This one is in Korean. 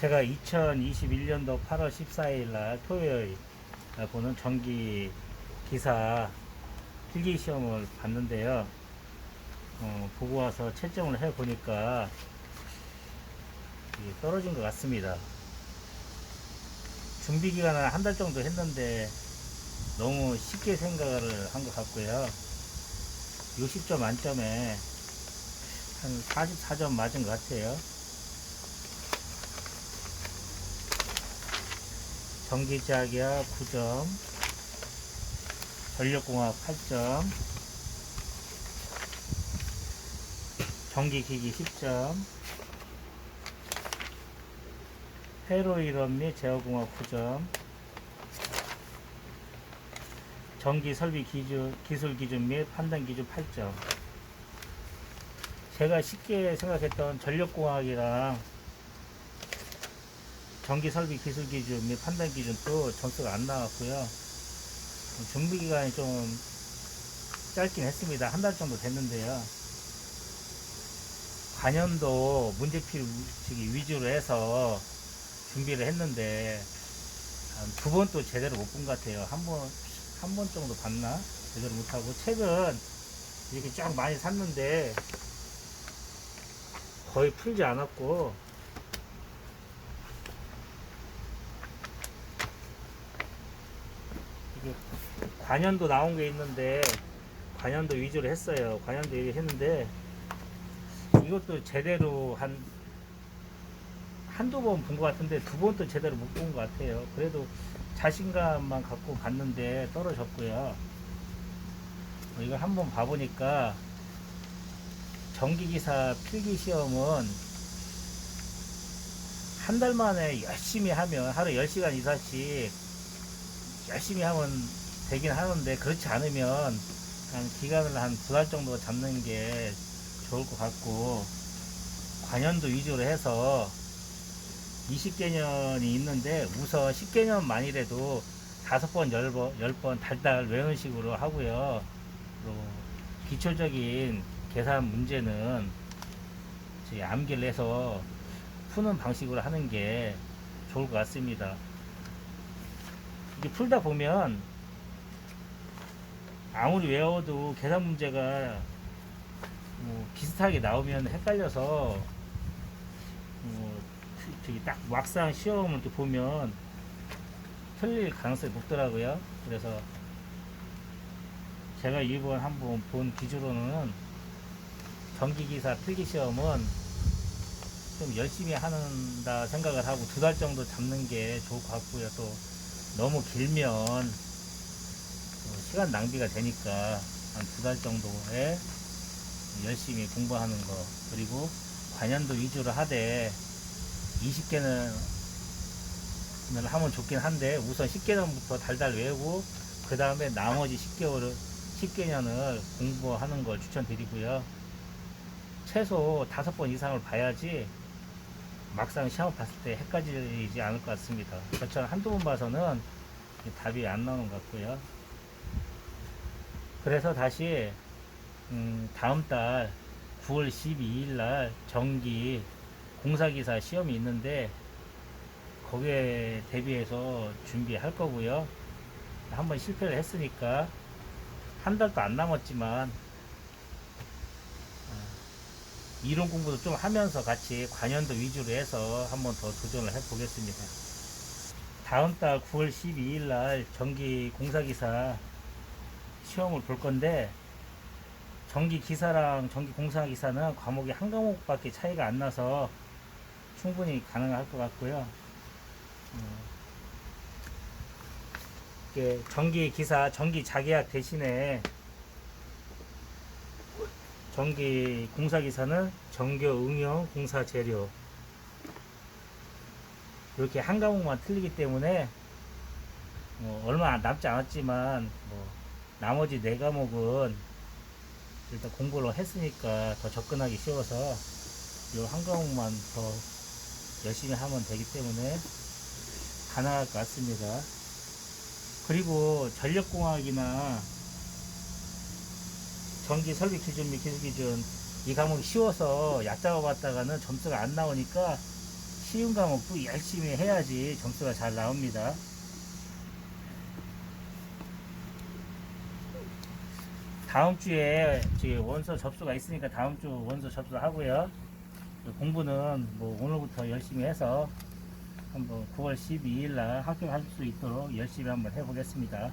제가 2021년도 8월 14일 날 토요일 날 보는 전기 기사 필기 시험을 봤는데요. 어, 보고 와서 채점을 해 보니까 떨어진 것 같습니다. 준비 기간을 한 달 정도 했는데 너무 쉽게 생각을 한 것 같고요. 60점 만점에 한 44점 맞은 것 같아요. 전기자기야 9점, 전력공학 8점, 전기기기 10점, 회로 이론 및 제어공학 9점, 전기 설비 기준, 기술 기준 및 판단 기준 8점. 제가 쉽게 생각했던 전력공학이랑 전기 설비 기술 기준 및 판단 기준도 점수가 안 나왔고요. 준비 기간이 좀 짧긴 했습니다. 한 달 정도 됐는데요. 관연도 문제필 위주로 해서 준비를 했는데 두 번 또 제대로 못 본 것 같아요. 한 번, 한 번 정도 봤나? 제대로 못하고 책은 이렇게 쫙 많이 샀는데 거의 풀지 않았고 관연도 나온 게 있는데 관연도 위주로 했어요. 관연도 했는데 이것도 제대로 한 한두 번 본 것 같은데 두 번도 제대로 못 본 것 같아요. 그래도 자신감만 갖고 봤는데 떨어졌고요. 어, 이걸 한번 봐보니까 전기기사 필기 시험은 한 달 만에 열심히 하면 하루 10시간 이상씩 열심히 하면 되긴 하는데 그렇지 않으면 한 기간을 한 두 달 정도 잡는 게 좋을 것 같고 관연도 위주로 해서 20개년이 있는데 우선 10개년 만이라도 다섯 번, 열 번, 열 번 달달 외우는 식으로 하고요. 또 기초적인 계산 문제는 암기를 해서 푸는 방식으로 하는 게 좋을 것 같습니다. 이게 풀다 보면 아무리 외워도 계산 문제가 뭐 비슷하게 나오면 헷갈려서 뭐 저기 딱 막상 시험을 이렇게 보면 틀릴 가능성이 높더라고요. 그래서 제가 이번 한번 본 기준으로는 전기기사 필기시험은 좀 열심히 한다 생각을 하고 두 달 정도 잡는 게 좋을 것 같고요. 또 너무 길면 또 시간 낭비가 되니까 한 두 달 정도에 열심히 공부하는 거 그리고 관연도 위주로 하되 20개는 하면 좋긴 한데 우선 10개년부터 달달 외우고 그 다음에 나머지 10개월을 10개년을 공부하는 걸 추천드리고요. 최소 5번 이상을 봐야지 막상 시험 봤을 때 헷갈리지 않을 것 같습니다. 저처럼 한두 번 봐서는 답이 안 나오는 것 같고요. 그래서 다시 음, 다음 달 9월 12일 날 정기 공사기사 시험이 있는데 거기에 대비해서 준비할 거고요. 한번 실패를 했으니까 한 달도 안 남았지만 어, 이론 공부도 좀 하면서 같이 관연도 위주로 해서 한번 더 도전을 해 보겠습니다. 다음 달 9월 12일 날 전기 공사기사 시험을 볼 건데 전기 기사랑 전기 공사 기사는 과목이 한 과목밖에 차이가 안 나서 충분히 가능할 것 같고요. 음, 전기 기사, 전기 자계약 대신에 전기 공사 기사는 전교 응용 공사 재료 이렇게 한 과목만 틀리기 때문에 뭐 얼마 남지 않았지만 뭐 나머지 네 과목은 일단 공부를 했으니까 더 접근하기 쉬워서 요한 과목만 더 열심히 하면 되기 때문에 가능할 것 같습니다. 그리고 전력공학이나 전기 설비 기준 및 기술 기준 이 과목이 쉬워서 얕잡아 봤다가는 점수가 안 나오니까 쉬운 과목도 열심히 해야지 점수가 잘 나옵니다. 다음 주에 원서 접수가 있으니까 다음 주 원서 접수하고요. 그 공부는 뭐 오늘부터 열심히 해서 한번 9월 12일 날 합격할 수 있도록 열심히 한번 해보겠습니다.